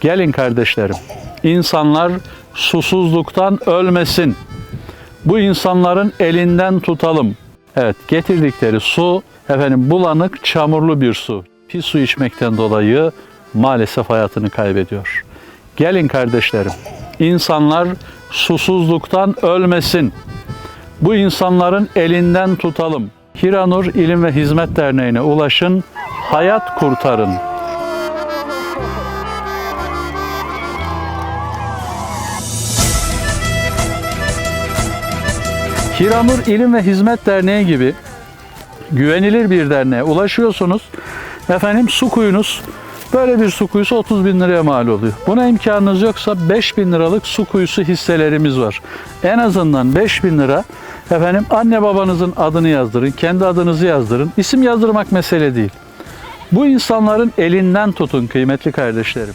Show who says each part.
Speaker 1: Gelin kardeşlerim, insanlar susuzluktan ölmesin. Bu insanların elinden tutalım. Evet, getirdikleri su efendim bulanık, çamurlu bir su. Pis su içmekten dolayı maalesef hayatını kaybediyor. Gelin kardeşlerim, insanlar susuzluktan ölmesin. Bu insanların elinden tutalım. Hiranur İlim ve Hizmet Derneği'ne ulaşın, hayat kurtarın. Hiranur İlim ve Hizmet Derneği gibi güvenilir bir derneğe ulaşıyorsunuz. Efendim su kuyunuz böyle bir su kuyusu 30 bin liraya mal oluyor. Buna imkanınız yoksa 5 bin liralık su kuyusu hisselerimiz var. En azından 5 bin lira efendim anne babanızın adını yazdırın, kendi adınızı yazdırın. İsim yazdırmak mesele değil. Bu insanların elinden tutun kıymetli kardeşlerim.